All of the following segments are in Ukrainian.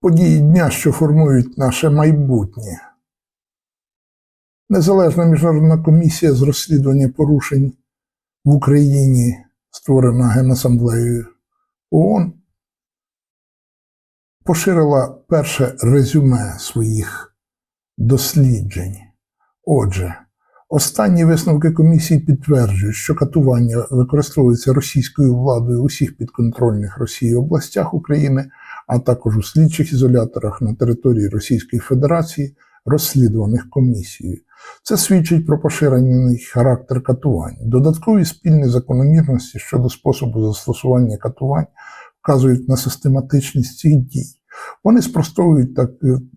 Події дня, що формують наше майбутнє. Незалежна міжнародна комісія з розслідування порушень в Україні, створена Генасамблеєю ООН, поширила перше резюме своїх досліджень. Отже, останні висновки комісії підтверджують, що катування використовується російською владою в усіх підконтрольних Росії областях України, а також у слідчих ізоляторах на території Російської Федерації, розслідуваних комісією. Це свідчить про поширений характер катувань. Додаткові спільні закономірності щодо способу застосування катувань вказують на систематичність цих дій. Вони спростовують так,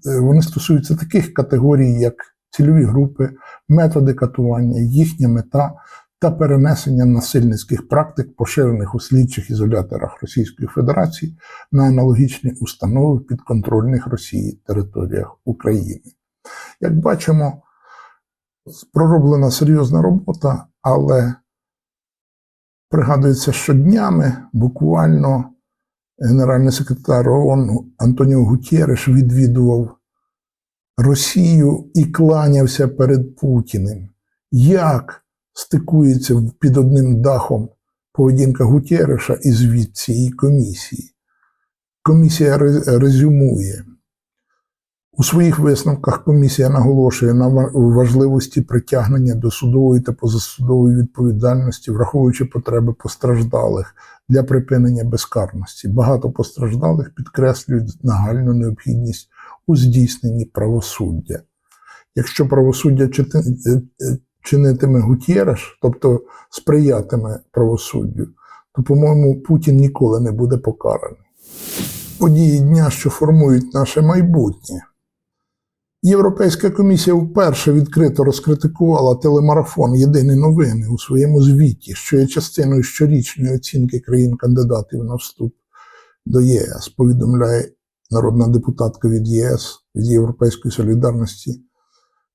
е, вони стосуються таких категорій, як цільові групи, методи катування, їхня мета та перенесення насильницьких практик, поширених у слідчих ізоляторах Російської Федерації на аналогічні установи підконтрольних Росії територіях України. Як бачимо, пророблена серйозна робота, але пригадується, що днями буквально генеральний секретар ООН Антоніо Гутєреш відвідував Росію і кланявся перед Путіним. Як стикується під одним дахом поведінка Гутєреша і звіт цієї комісії? Комісія резюмує. У своїх висновках комісія наголошує на важливості притягнення до судової та позасудової відповідальності, враховуючи потреби постраждалих для припинення безкарності. Багато постраждалих підкреслюють нагальну необхідність у здійсненні правосуддя. Якщо правосуддя е, е, чинитиме Гутєреш, тобто сприятиме правосуддю, то, по-моєму, Путін ніколи не буде покараний. Події дня, що формують наше майбутнє. Європейська комісія вперше відкрито розкритикувала телемарафон Єдині новини у своєму звіті, що є частиною щорічної оцінки країн-кандидатів на вступ до ЄС, повідомляє народна депутатка від ЄС від Європейської солідарності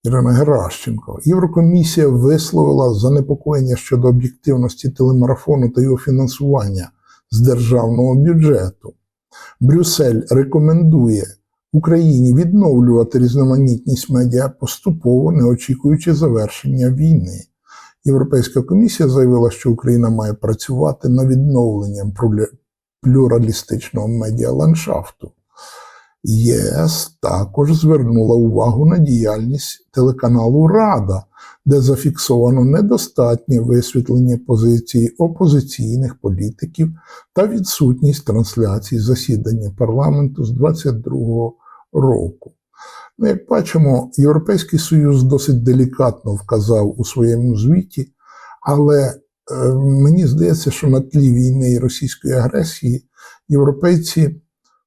Ірина Геращенко. Єврокомісія висловила занепокоєння щодо об'єктивності телемарафону та його фінансування з державного бюджету. Брюссель рекомендує Україні відновлювати різноманітність медіа поступово, не очікуючи завершення війни. Європейська комісія заявила, що Україна має працювати над відновленням плю- плюралістичного медіаландшафту. ЄС також звернула увагу на діяльність телеканалу Рада, де зафіксовано недостатнє висвітлення позиції опозиційних політиків та відсутність трансляції засідання парламенту з 22 року. Ну, як бачимо, Європейський Союз досить делікатно вказав у своєму звіті, але е, мені здається, що на тлі війни і російської агресії європейці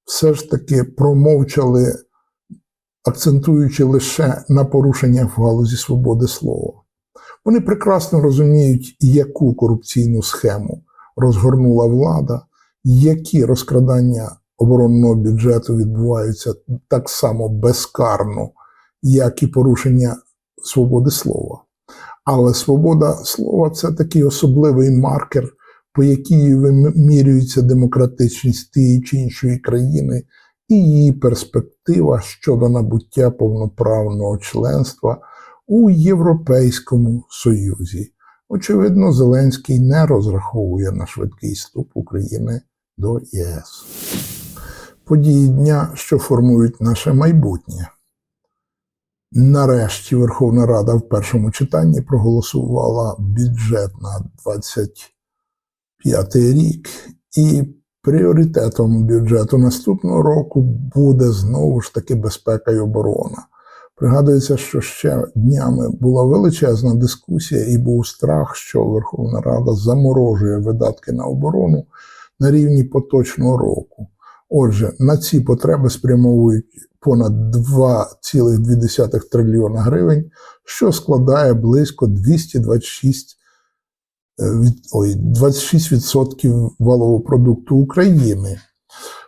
все ж таки промовчали, акцентуючи лише на порушеннях в галузі свободи слова. Вони прекрасно розуміють, яку корупційну схему розгорнула влада, які розкрадання оборонного бюджету відбуваються так само безкарно, як і порушення свободи слова. Але свобода слова це такий особливий маркер, по якій вимірюється демократичність тієї чи іншої країни і її перспектива щодо набуття повноправного членства у Європейському Союзі. Очевидно, Зеленський не розраховує на швидкий вступ України до ЄС. Події дня, що формують наше майбутнє. Нарешті Верховна Рада в першому читанні проголосувала бюджет на 25 рік, і пріоритетом бюджету наступного року буде знову ж таки безпека і оборона. Пригадується, що ще днями була величезна дискусія і був страх, що Верховна Рада заморожує видатки на оборону на рівні поточного року. Отже, на ці потреби спрямовують понад 2,2 трильйона гривень, що складає близько 226 е, від- ой, 26% валового продукту України.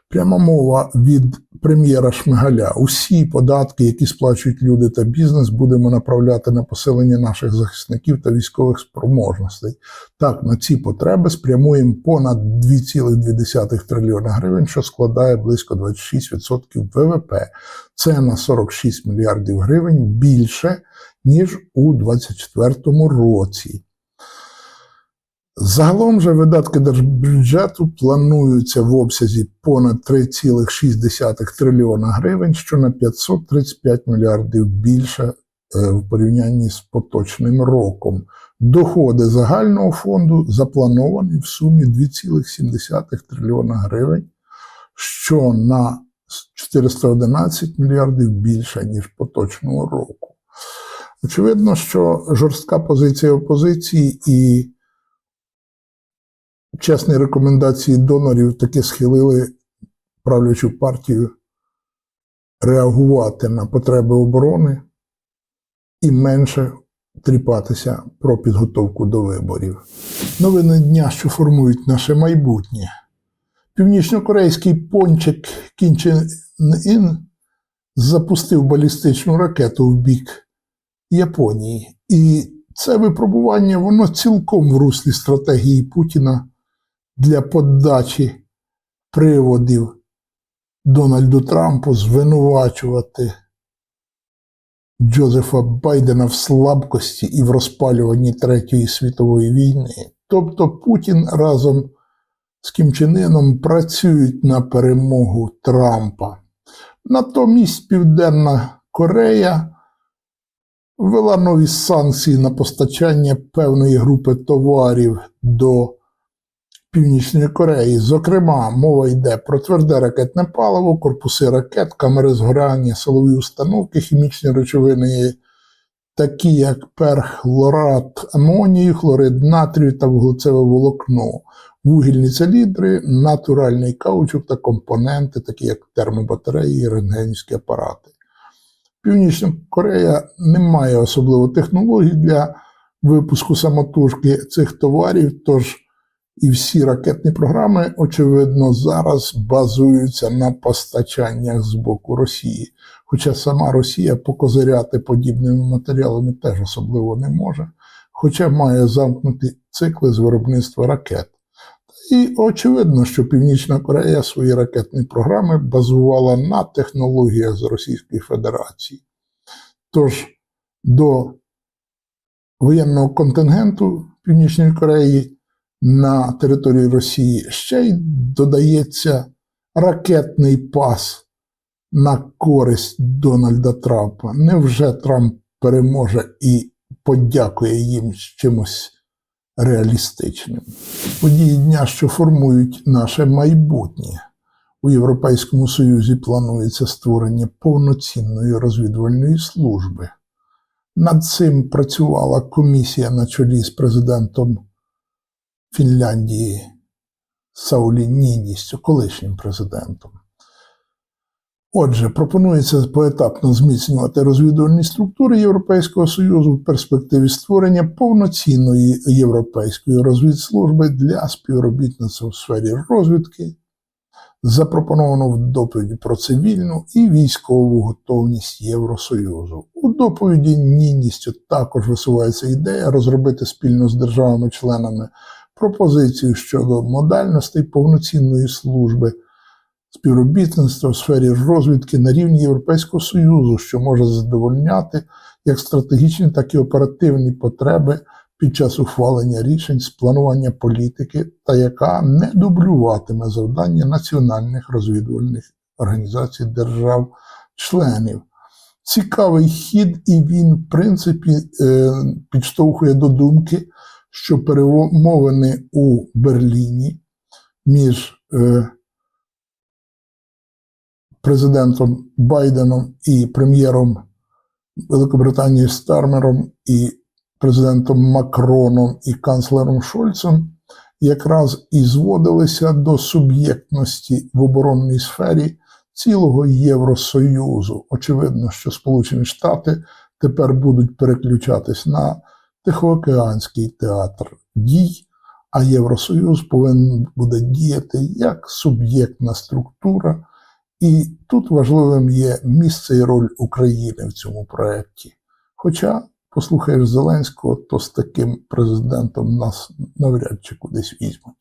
Пряма мова від прем'єра Шмигаля. Усі податки, які сплачують люди та бізнес, будемо направляти на посилення наших захисників та військових спроможностей. Так, на ці потреби спрямуємо понад 2,2 трильйона гривень, що складає близько 26% ВВП. Це на 46 мільярдів гривень більше, ніж у 2024 році. Загалом же видатки держбюджету плануються в обсязі понад 3,6 трильйона гривень, що на 535 мільярдів більше е, в порівнянні з поточним роком. Доходи загального фонду заплановані в сумі 2,7 трильйона гривень, що на 411 мільярдів більше, ніж поточного року. Очевидно, що жорстка позиція опозиції і чесні рекомендації донорів таки схилили правлячу партію реагувати на потреби оборони і менше тріпатися про підготовку до виборів. Новини дня, що формують наше майбутнє. Північнокорейський пончик Кінчен Ін запустив балістичну ракету в бік Японії. І це випробування воно цілком в руслі стратегії Путіна для подачі приводів Дональду Трампу звинувачувати Джозефа Байдена в слабкості і в розпалюванні Третьої світової війни. Тобто Путін разом з Кім Чен Іном працюють на перемогу Трампа. Натомість Південна Корея ввела нові санкції на постачання певної групи товарів до Північної Кореї. Зокрема, мова йде про тверде ракетне паливо, корпуси ракет, камери згорання, силові установки, хімічні речовини, такі як перхлорат амонію, хлорид натрію та вуглецеве волокно, вугільні циліндри, натуральний каучук та компоненти, такі як термобатареї рентгенівські апарати. Північна Корея не має особливо технологій для випуску самотужки цих товарів, тож і всі ракетні програми, очевидно, зараз базуються на постачаннях з боку Росії. Хоча сама Росія покозиряти подібними матеріалами теж особливо не може, хоча має замкнуті цикли з виробництва ракет. І очевидно, що Північна Корея свої ракетні програми базувала на технологіях з Російської Федерації. Тож до воєнного контингенту Північної Кореї на території Росії ще й додається ракетний пас на користь Дональда Трампа. Невже Трамп переможе і подякує їм з чимось реалістичним? Події дня, що формують наше майбутнє. У Європейському Союзі планується створення повноцінної розвідувальної служби. Над цим працювала комісія на чолі з президентом Фінляндії Саулі Ніністю, колишнім президентом. Отже, пропонується поетапно зміцнювати розвідувальні структури Європейського Союзу в перспективі створення повноцінної європейської розвідслужби для співробітництва в сфері розвідки, запропоновано в доповіді про цивільну і військову готовність Євросоюзу. У доповіді Ніністю також висувається ідея розробити спільно з державами-членами пропозицію щодо модальностей повноцінної служби співробітництва в сфері розвідки на рівні Європейського Союзу, що може задовольняти як стратегічні, так і оперативні потреби під час ухвалення рішень з планування політики, та яка не дублюватиме завдання національних розвідувальних організацій держав-членів. Цікавий хід, і він, в принципі, е, підштовхує до думки, що перемовини у Берліні між е, президентом Байденом і прем'єром Великобританії Стармером і президентом Макроном і канцлером Шольцем якраз і зводилися до суб'єктності в оборонній сфері цілого Євросоюзу. Очевидно, що Сполучені Штати тепер будуть переключатись на Тихоокеанський театр дій, а Євросоюз повинен буде діяти як суб'єктна структура, і тут важливим є місце і роль України в цьому проєкті. Хоча, послухаєш Зеленського, то з таким президентом нас навряд чи кудись візьмуть.